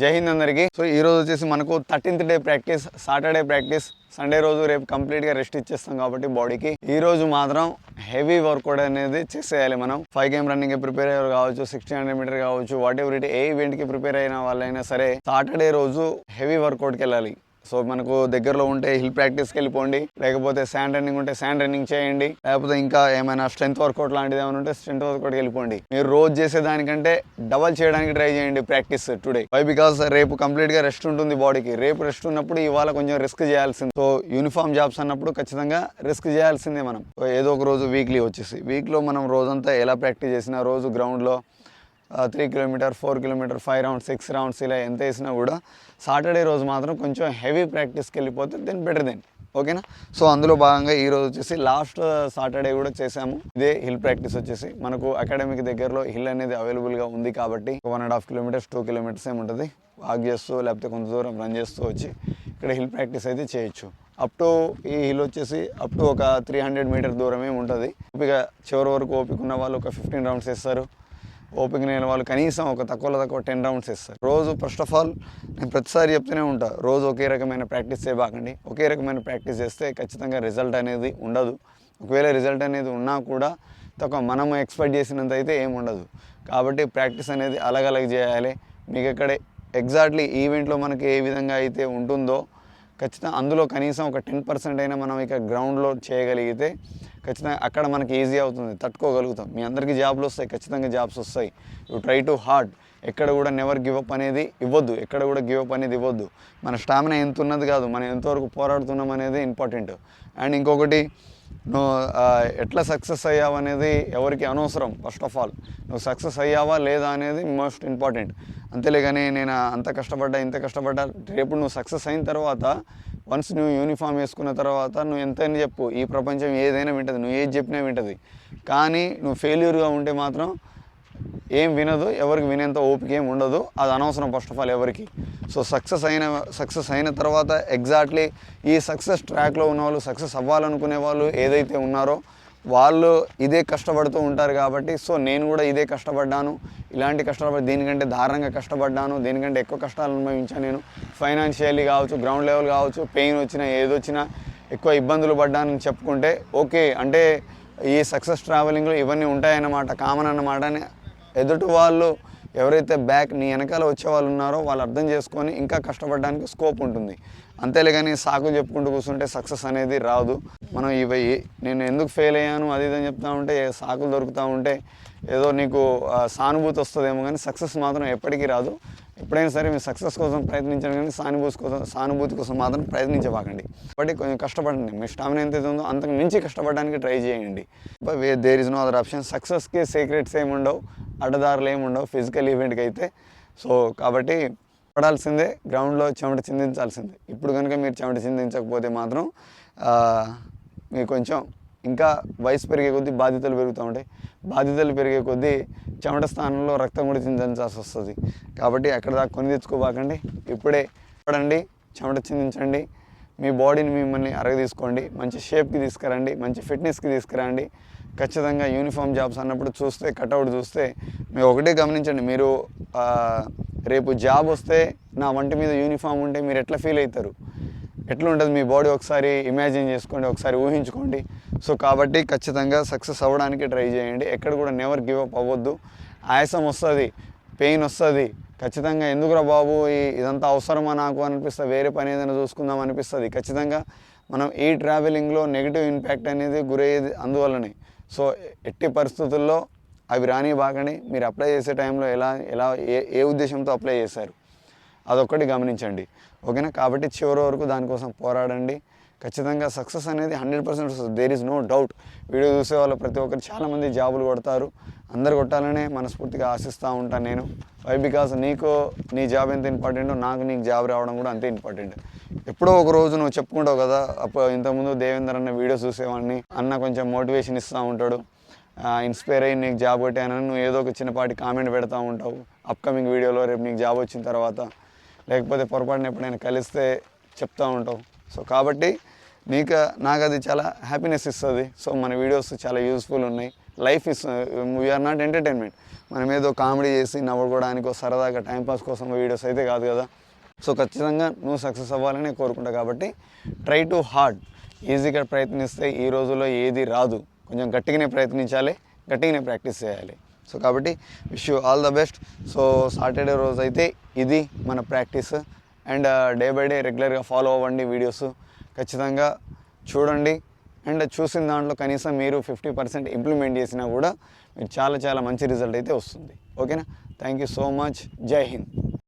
జై హింద్ అందరికీ. సో ఈ రోజు వచ్చేసి మనకు thirteenth day practice Saturday practice Sunday రోజు రేపు కంప్లీట్గా రెస్ట్ ఇచ్చేస్తాం కాబట్టి బాడీకి. ఈ రోజు మాత్రం హెవీ వర్కౌట్ అనేది చేసేయాలి మనం. ఫైవ్ గేమ్ రన్నింగ్ ప్రిపేర్ అయ్యారు కావచ్చు సిక్స్టీ హండ్రెడ్ మీటర్ కావచ్చు వాట్ ఎవర్ ఇట్ ఏ ఈవెంట్కి ప్రిపేర్ అయిన వాళ్ళైనా సరే సాటర్డే రోజు హెవీ వర్కౌట్కి వెళ్ళాలి. సో మనకు దగ్గరలో ఉంటే హిల్ ప్రాక్టీస్కి వెళ్ళిపోండి. లేకపోతే శాండ్ రన్నింగ్ ఉంటే శాండ్ రన్నింగ్ చేయండి. లేకపోతే ఇంకా ఏమైనా స్ట్రెంత్ వర్కౌట్ లాంటిది ఏమైనా ఉంటే స్ట్రెంత్ వర్కౌట్కి వెళ్ళిపోండి. మీరు రోజు చేసే దానికంటే డబల్ చేయడానికి ట్రై చేయండి ప్రాక్టీస్ టుడే వై బికాస్ రేపు కంప్లీట్గా రెస్ట్ ఉంటుంది బాడీకి రేపు రెస్ట్ ఉన్నప్పుడు ఇవాళ కొంచెం రిస్క్ చేయాల్సింది. సో యూనిఫామ్ జాబ్స్ అన్నప్పుడు ఖచ్చితంగా రిస్క్ చేయాల్సిందే మనం. ఏదో ఒక రోజు వీక్లీ వచ్చేసి. వీక్లో మనం రోజంతా ఎలా ప్రాక్టీస్ చేసినా రోజు గ్రౌండ్లో three kilometer four kilometer five rounds six rounds ఇలా ఎంత వేసినా కూడా సాటర్డే రోజు మాత్రం కొంచెం హెవీ ప్రాక్టీస్కి వెళ్ళిపోతే దెన్ బెటర్ దెన్ ఓకేనా సో అందులో భాగంగా ఈ రోజు వచ్చేసి లాస్ట్ సాటర్డే కూడా చేసాము ఇదే హిల్ ప్రాక్టీస్ వచ్చేసి మనకు అకాడమిక్ దగ్గరలో హిల్ అనేది అవైలబుల్గా ఉంది కాబట్టి one and half kilometers two kilometers ఏమి ఉంటుంది? వాక్ చేస్తూ లేకపోతే కొంత దూరం రన్ చేస్తూ వచ్చి ఇక్కడ హిల్ ప్రాక్టీస్ అయితే చేయొచ్చు. అప్ టు ఈ హిల్ వచ్చేసి అప్ టు ఒక త్రీ హండ్రెడ్ మీటర్ దూరమే ఉంటుంది? ఓపిక చివరి వరకు ఓపిక ఉన్న వాళ్ళు ఒక ఫిఫ్టీన్ రౌండ్స్ వేస్తారు. ఓపిక లేని వాళ్ళు కనీసం ఒక తక్కువలో తక్కువ టెన్ రౌండ్స్ ఇస్తారు. రోజు ఫస్ట్ ఆఫ్ ఆల్ నేను ప్రతిసారి చెప్తూనే ఉంటా రోజు ఒకే రకమైన ప్రాక్టీస్ చేయబాకండి. ఒకే రకమైన ప్రాక్టీస్ చేస్తే ఖచ్చితంగా రిజల్ట్ అనేది ఉండదు. ఒకవేళ రిజల్ట్ అనేది ఉన్నా కూడా తక్కువ మనం ఎక్స్పెక్ట్ చేసినంత అయితే ఏమి ఉండదు. కాబట్టి ప్రాక్టీస్ అనేది అలగలగ చేయాలి. మీకు ఎక్కడ ఎగ్జాక్ట్లీ ఈవెంట్లో మనకి ఏ విధంగా అయితే ఉంటుందో ఖచ్చితంగా అందులో కనీసం ఒక టెన్ పర్సెంట్ అయినా మనం ఇక గ్రౌండ్లో చేయగలిగితే ఖచ్చితంగా అక్కడ మనకి ఈజీ అవుతుంది తట్టుకోగలుగుతాం. మీ అందరికీ జాబ్లు వస్తాయి ఖచ్చితంగా జాబ్స్ వస్తాయి. యూ ట్రై టు హార్డ్ ఎక్కడ కూడా నెవర్ గివ్ అప్ అనేది ఇవ్వద్దు. ఎక్కడ కూడా గివ్ అప్ అనేది ఇవ్వద్దు. మన స్టామినా ఎంత ఉన్నది కాదు మనం ఎంతవరకు పోరాడుతున్నాం అనేది ఇంపార్టెంట్ అండ్ ఇంకొకటి నువ్వు ఎట్లా సక్సెస్ అయ్యావు అనేది ఎవరికి అనవసరం ఫస్ట్ ఆఫ్ ఆల్ నువ్వు సక్సెస్ అయ్యావా లేదా అనేది మోస్ట్ ఇంపార్టెంట్ అంతేలే కానీ నేను అంత కష్టపడ్డా ఇంత కష్టపడ్డా రేపు నువ్వు సక్సెస్ అయిన తర్వాత వన్స్ నువ్వు యూనిఫామ్ వేసుకున్న తర్వాత నువ్వు ఎంతైనా చెప్పు. ఈ ప్రపంచం ఏదైనా వింటది నువ్వు ఏది చెప్పినా వింటది. కానీ నువ్వు ఫెయిల్యూర్గా ఉంటే మాత్రం ఏం వినదు ఎవరికి వినేంత ఓపిక ఏం ఉండదు. అది అనవసరం ఫస్ట్ ఆఫ్ ఆల్ ఎవరికి. సో సక్సెస్ అయిన సక్సెస్ అయిన తర్వాత ఎగ్జాక్ట్లీ ఈ సక్సెస్ ట్రాక్లో ఉన్న వాళ్ళు సక్సెస్ అవ్వాలనుకునే వాళ్ళు ఏదైతే ఉన్నారో వాళ్ళు ఇదే కష్టపడుతూ ఉంటారు కాబట్టి సో నేను కూడా ఇదే కష్టపడ్డాను. ఇలాంటి కష్టపడి దీనికంటే దారుణంగా కష్టపడ్డాను. దీనికంటే ఎక్కువ కష్టాలు అనుభవించాను నేను. ఫైనాన్షియల్లీ కావచ్చు గ్రౌండ్ లెవెల్ కావచ్చు పెయిన్ వచ్చినా ఏదొచ్చినా ఎక్కువ ఇబ్బందులు పడ్డానని చెప్పుకుంటే ఓకే. అంటే ఈ సక్సెస్ ట్రావెలింగ్లో ఇవన్నీ ఉంటాయన్నమాట కామన్ అన్నమాట అని ఎదుటి వాళ్ళు ఎవరైతే బ్యాక్ నీ వెనకాల వచ్చే వాళ్ళు ఉన్నారో వాళ్ళు అర్థం చేసుకొని ఇంకా కష్టపడడానికి స్కోప్ ఉంటుంది. అంతేలే కానీ సాకులు చెప్పుకుంటూ కూర్చుంటే సక్సెస్ అనేది రాదు. మనం ఇవి నేను ఎందుకు ఫెయిల్ అయ్యాను అది ఇది అని చెప్తా ఉంటే సాకులు దొరుకుతూ ఉంటే ఏదో నీకు సానుభూతి వస్తుందేమో కానీ సక్సెస్ మాత్రం ఎప్పటికీ రాదు. ఎప్పుడైనా సరే మీరు సక్సెస్ కోసం ప్రయత్నించండి కానీ సానుభూతి కోసం సానుభూతి కోసం మాత్రం ప్రయత్నించబాకండి. కాబట్టి కొంచెం కష్టపడండి. మీ స్టామినా ఎంత ఉందో అంతకు మించి కష్టపడడానికి ట్రై చేయండి. There is no other option సక్సెస్కి సీక్రెట్స్ ఏమి ఉండవు అడ్డదారులు ఏమి ఉండవు ఫిజికల్ ఈవెంట్కి అయితే. సో కాబట్టి పడాల్సిందే గ్రౌండ్లో చెమట చిందించాల్సిందే. ఇప్పుడు కనుక మీరు చెమట చిందించకపోతే మాత్రం మీ కొంచెం ఇంకా వయసు పెరిగే కొద్దీ బాధ్యతలు పెరుగుతూ ఉంటాయి. బాధ్యతలు పెరిగే కొద్దీ చెమట స్థానంలో రక్తం కూడా చిందించాల్సి వస్తుంది. కాబట్టి అక్కడ దాకా కొని తెచ్చుకోబాకండి. ఇప్పుడే పడండి చెమట చిందించండి. మీ బాడీని మిమ్మల్ని అరగదీసుకోండి మంచి షేప్కి తీసుకురండి మంచి ఫిట్నెస్కి తీసుకురండి. ఖచ్చితంగా యూనిఫామ్ జాబ్స్ అన్నప్పుడు చూస్తే కట్అవుట్ చూస్తే మీరు ఒకటే గమనించండి మీరు రేపు జాబ్ వస్తే నా వంటి మీద యూనిఫామ్ ఉంటే మీరు ఎట్లా ఫీల్ అవుతారు? ఎట్లా ఉంటుంది మీ బాడీ? ఒకసారి ఇమాజిన్ చేసుకోండి ఒకసారి ఊహించుకోండి. సో కాబట్టి ఖచ్చితంగా సక్సెస్ అవ్వడానికి ట్రై చేయండి. ఎక్కడ కూడా నెవర్ గివ్ అప్ అవ్వద్దు. ఆయాసం వస్తుంది పెయిన్ వస్తుంది ఖచ్చితంగా ఎందుకురా బాబు? ఇదంతా అవసరమా నాకు అనిపిస్తుంది వేరే పని ఏదైనా చూసుకుందాం అనిపిస్తుంది. ఖచ్చితంగా మనం ఈ ట్రావెలింగ్లో నెగిటివ్ ఇంపాక్ట్ అనేది గురయ్యేది అందువల్లనే. సో ఎట్టి పరిస్థితుల్లో అవి రాని బాగని మీరు అప్లై చేసే టైంలో ఎలా ఎలా ఏ ఏ ఉద్దేశంతో అప్లై చేశారు? అదొక్కటి గమనించండి. ఓకేనా? కాబట్టి చివరి వరకు దానికోసం పోరాడండి. ఖచ్చితంగా సక్సెస్ అనేది హండ్రెడ్ పర్సెంట్ వస్తుంది. There is no doubt video చూసే వాళ్ళు ప్రతి ఒక్కరు చాలామంది జాబులు కొడతారు. అందరు కొట్టాలనే మనస్ఫూర్తిగా ఆశిస్తూ ఉంటాను నేను. వై బికాస్ నీకు నీ జాబ్ ఎంత ఇంపార్టెంటో నాకు నీకు జాబ్ రావడం కూడా అంతే ఇంపార్టెంట్ ఎప్పుడో ఒక రోజు నువ్వు చెప్పుకుంటావు కదా అప్పుడు ఇంతకుముందు దేవేందర్ అన్న వీడియో చూసేవాడిని. అన్న కొంచెం మోటివేషన్ ఇస్తూ ఉంటాడు. ఇన్స్పైర్ అయ్యి నీకు జాబ్ కొట్టానని నువ్వు ఏదో ఒక చిన్నపాటి కామెంట్ పెడతా ఉంటావు. అప్కమింగ్ వీడియోలో రేపు నీకు జాబ్ వచ్చిన తర్వాత. లేకపోతే పొరపాటున ఎప్పుడైనా కలిస్తే చెప్తూ ఉంటావు. సో కాబట్టి నీకు నాకు అది చాలా హ్యాపీనెస్ ఇస్తుంది. సో మన వీడియోస్ చాలా యూస్ఫుల్ ఉన్నాయి. Life is we are not entertainment మనం ఏదో కామెడీ చేసి నవ్వుకోవడానికో సరదాగా టైంపాస్ కోసం వీడియోస్ అయితే కాదు కదా. సో ఖచ్చితంగా నువ్వు సక్సెస్ అవ్వాలని కోరుకుంటా కాబట్టి ట్రై టు హార్డ్ ఈజీగా ప్రయత్నిస్తే ఈ రోజుల్లో ఏది రాదు. కొంచెం గట్టిగానే ప్రయత్నించాలి గట్టిగానే ప్రాక్టీస్ చేయాలి. సో కాబట్టి wish you all the best so Saturday రోజు అయితే ఇది మన practice and day by day రెగ్యులర్గా ఫాలో అవ్వండి వీడియోస్. ఖచ్చితంగా చూడండి. అండ్ చూసిన దాంట్లో కనీసం మీరు ఫిఫ్టీ పర్సెంట్ ఇంప్లిమెంట్ చేసినా కూడా మీరు చాలా చాలా మంచి రిజల్ట్ అయితే వస్తుంది. ఓకేనా? Thank you so much. Jai Hind.